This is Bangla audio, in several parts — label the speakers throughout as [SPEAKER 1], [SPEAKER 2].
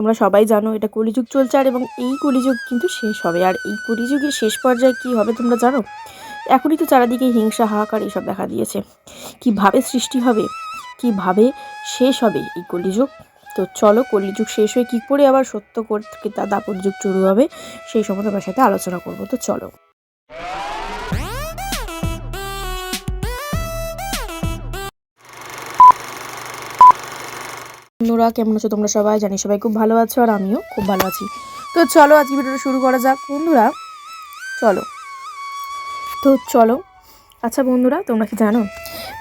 [SPEAKER 1] তোমরা সবাই জানো এটা কলিযুগ চলছে আর এবং এই কলিযুগ কিন্তু শেষ হবে। আর এই কলিযুগের শেষ পর্যায়ে কি হবে তোমরা জানো? এখনই তো চারিদিকে হিংসা, হাহাকার এইসব দেখা দিয়েছে। কীভাবে সৃষ্টি হবে? কীভাবে শেষ হবে এই কলিযুগ? তো চলো কলিযুগ শেষ হয়ে কী করে আবার সত্য করতে দাপর যুগ শুরু হবে সেই সময় তোমার সাথে আলোচনা করব। তো চলো। বন্ধুরা, কেমন আছো তোমরা সবাই? জানি সবাই খুব ভালো আছো আর আমিও খুব ভালো আছি। তো চলো আজকে ভিডিওটা শুরু করা যাক। বন্ধুরা, চলো। তো চলো। আচ্ছা বন্ধুরা, তোমরা কি জানো?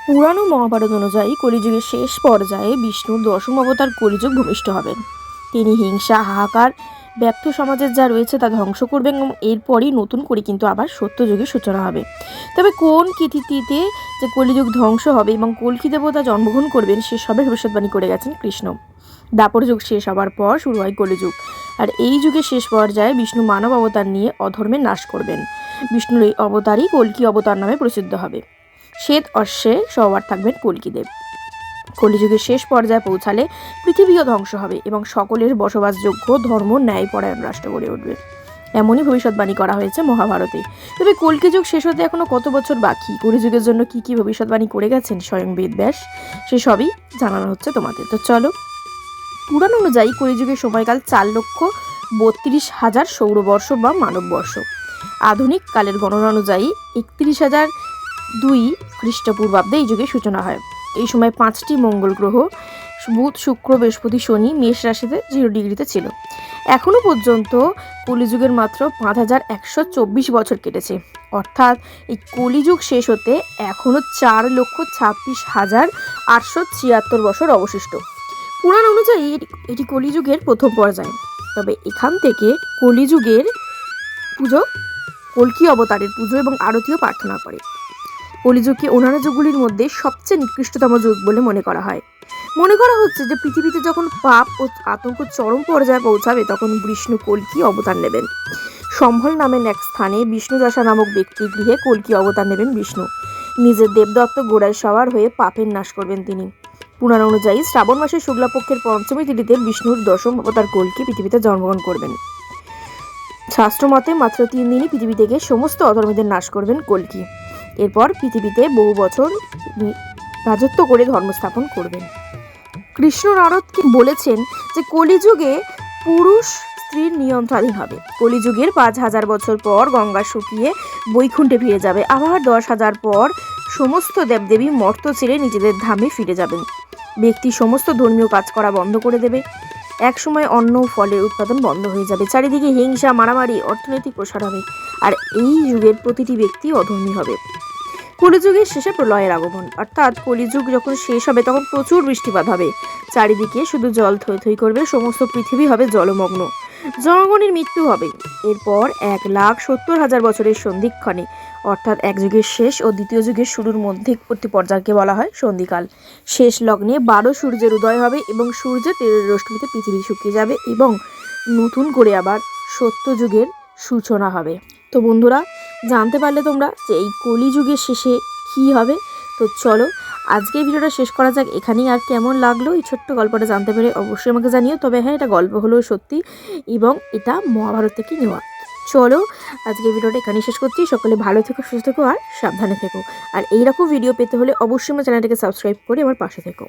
[SPEAKER 1] পুরানো মহাভারত অনুযায়ী কলিযুগের শেষ পর্যায়ে বিষ্ণুর দশম অবতার কলিযুগ ভূমিষ্ঠ হবেন। তিনি হিংসা, হাহাকার ব্যর্থ সমাজের যা রয়েছে তা ধ্বংস করবেন এবং এরপরই নতুন করে কিন্তু আবার সত্যযুগের সূচনা হবে। তবে কোন তিথিতে যে কলিযুগ ধ্বংস হবে এবং কলকি দেবতা জন্মগ্রহণ করবেন সে সবের ভবিষ্যৎবাণী করে গেছেন কৃষ্ণ। দাপর যুগ শেষ হওয়ার পর শুরু হয় কলিযুগ। আর এই যুগের শেষ পর্যায়ে বিষ্ণু মানব অবতার নিয়ে অধর্মের নাশ করবেন। বিষ্ণুর এই অবতারই কলকি অবতার নামে প্রসিদ্ধ হবে। শ্বেত অশ্বে সবার থাকবেন কলকিদেব কলিযুগের শেষ পর্যায়ে পৌঁছালে পৃথিবীও ধ্বংস হবে এবং সকলের বসবাসযোগ্য ধর্ম ন্যায়পরায়ণ রাষ্ট্র গড়ে উঠবে। এমনই ভবিষ্যৎবাণী করা হয়েছে মহাভারতে। তবে কলকি যুগ শেষ হতে এখনও কত বছর বাকি? কলিযুগের জন্য কি কি ভবিষ্যৎবাণী করে গেছেন স্বয়ং বেদব্যাস সে সবই জানানো হচ্ছে তোমাদের। তো চলো, পুরাণ অনুযায়ী কলিযুগের সময়কাল চার লক্ষ বত্রিশ হাজার সৌরবর্ষ বা মানববর্ষ। আধুনিক কালের গণনা অনুযায়ী একত্রিশ হাজার দুই খ্রিস্টপূর্বাব্দে এই যুগের সূচনা হয়। এই সময় পাঁচটি মঙ্গল গ্রহ, বুধ, শুক্র, বৃহস্পতি, শনি, মেষ রাশিতে জিরো ডিগ্রিতে ছিল। এখনও পর্যন্ত কলিযুগের মাত্র পাঁচ হাজার একশো চব্বিশ বছর কেটেছে। অর্থাৎ এই কলিযুগ শেষ হতে এখনও চার লক্ষ ছাব্বিশ হাজার আটশো ছিয়াত্তর বছর অবশিষ্ট। পুরাণ অনুযায়ী এটি- কলিযুগের প্রথম পর্যায়। তবে এখান থেকে কলিযুগের পুজো, কলকি অবতারের পুজো এবং আরতিও প্রার্থনা করে। কলিযুগকে অন্যান্য যুগগুলির মধ্যে সবচেয়ে নিকৃষ্টতম যুগ বলে মনে করা হয়। মনে করা হচ্ছে যে পৃথিবীতে যখন পাপ ও আতঙ্ক চরম পর্যায়ে পৌঁছাবে, তখন বিষ্ণু কলকি অবতার নেবেন। সম্ভল নামের এক স্থানে বিষ্ণুদশা নামক ব্যক্তির গৃহে কলকি অবতার নেবেন বিষ্ণু। নিজের দেবদত্ত গোড়ায় সওয়ার হয়ে পাপের নাশ করবেন তিনি। পুরাণ অনুযায়ী শ্রাবণ মাসের শুক্লাপক্ষের পঞ্চমী তিথিতে বিষ্ণুর দশম অবতার কলকি পৃথিবীতে জন্মগ্রহণ করবেন। শাস্ত্রমতে মাত্র তিন দিনই পৃথিবী থেকে সমস্ত অধর্মীদের নাশ করবেন কলকি। এরপর পৃথিবীতে বহু বছর রাজত্ব করে ধর্ম স্থাপন করবেন। কৃষ্ণ নারদকে বলেছেন যে কলিযুগে পুরুষ স্ত্রীর নিয়ন্ত্রণাধীন হবে। কলিযুগের পাঁচ হাজার বছর পর গঙ্গা শুকিয়ে বৈকুণ্ঠে ফিরে যাবে। আবার দশ হাজার পর সমস্ত দেবদেবী মর্ত ছেড়ে নিজেদের ধামে ফিরে যাবেন। ব্যক্তি সমস্ত ধর্মীয় কাজ করা বন্ধ করে দেবে। একসময় অন্ন ও ফলের উৎপাদন বন্ধ হয়ে যাবে। চারিদিকে হিংসা, মারামারি, অর্থনৈতিক প্রসার হবে। আর এই যুগের প্রতিটি ব্যক্তি অধর্মী হবে। কলিযুগের শেষে প্রলয়ের আগমন। অর্থাৎ কলিযুগ যখন শেষ হবে, তখন প্রচুর বৃষ্টিপাত হবে। চারিদিকে শুধু জল থই থই করবে, সমস্ত পৃথিবী হবে জলমগ্ন। জনগণের মৃত্যু হবে। এরপর এক লাখ সত্তর হাজার বছরের সন্ধিক্ষণে, অর্থাৎ এক যুগের শেষ ও দ্বিতীয় যুগের শুরুর মধ্যবর্তী পর্যায়কে বলা হয় সন্ধিকাল। শেষ লগ্নে বারো সূর্যের উদয় হবে এবং সূর্যের তেরের রশ্মিতে পৃথিবী শুকিয়ে যাবে এবং নতুন করে আবার সত্য যুগের সূচনা হবে। তো বন্ধুরা জানতে পারলে তোমরা যে এই কলিযুগের শেষে কি হবে। তো চলো, আজকের ভিডিওটা শেষ করা যাক। এখানেই আর কেমন লাগল এই ছোট্ট গল্পটা জানতে পেরে অবশ্যই আমাকে জানিও। তবে হ্যাঁ এটা গল্প হলো সত্যি এবং এটা মহাভারত থেকে নেওয়া। চলো, আজকের ভিডিওটা এখানেই শেষ করছি। সকলে ভালো থেকো, সুস্থ থেকো আর সাবধানে থেকো। আর এইরকম ভিডিও পেতে হলে অবশ্যই আমার চ্যানেলটাকে সাবস্ক্রাইব করে আমার পাশে থেকো।